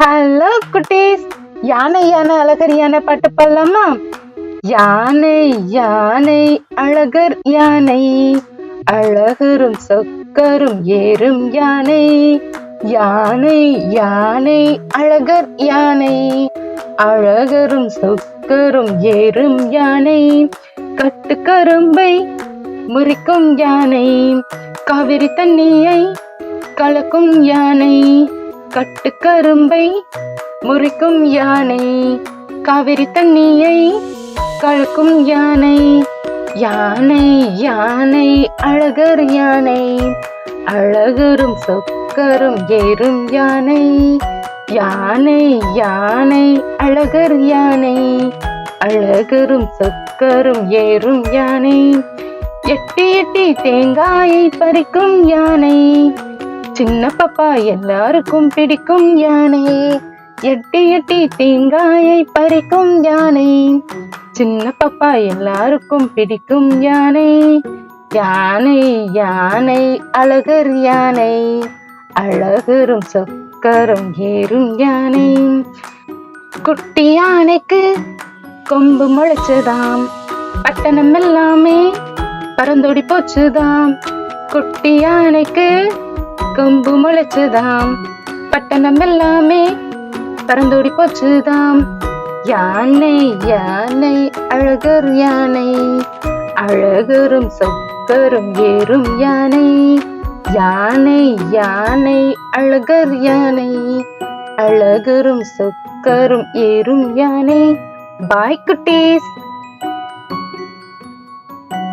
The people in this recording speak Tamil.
ஹலோ குட்டீஸ். யானை யானை அழகர் யானை பாட்டு பாடலாமா? யானை யானை அழகர் யானை. அழகரும் சொக்கரும் ஏறும் யானை. யானை யானை அழகர் யானை. அழகரும் சொக்கரும் ஏறும் யானை. கட்டுக்கரும்பை முறிக்கும் யானை. காவிரி தண்ணியை கலக்கும் யானை. கட்டுக்கரும்பை முறிக்கும் யானை காவிரி தண்ணியை கழுக்கும் யானை யானை யானை அழகர் யானை அழகரும் சொக்கரும் ஏறும் யானை யானை யானை அழகர் யானை அழகரும் சொக்கரும் ஏறும் யானை எட்டி எட்டி தேங்காயை பறிக்கும் யானை சின்ன பாப்பா எல்லாருக்கும் பிடிக்கும் யானை. எட்டி எட்டி தேங்காயை பறிக்கும் யானை. சின்ன பாப்பா எல்லாருக்கும் பிடிக்கும் யானை. யானை யானை அழகர் யானை. அழகரும் சொக்கரும் ஏறும் யானை. குட்டி யானைக்கு கொம்பு முளைச்சதாம். பட்டணம் எல்லாமே பறந்தோடி போச்சுதாம். குட்டி யானைக்கு கம்பு முளைச்சுதாம். பட்டணம் எல்லாமே பறந்தோடி போச்சுதாம். யானை யானை அழகர் யானை. அழகரும் சொக்கரும் ஏறும் யானை. யானை யானை அழகர் யானை. அழகரும் சொக்கரும் ஏறும் யானை. பாய் குட்டீஸ்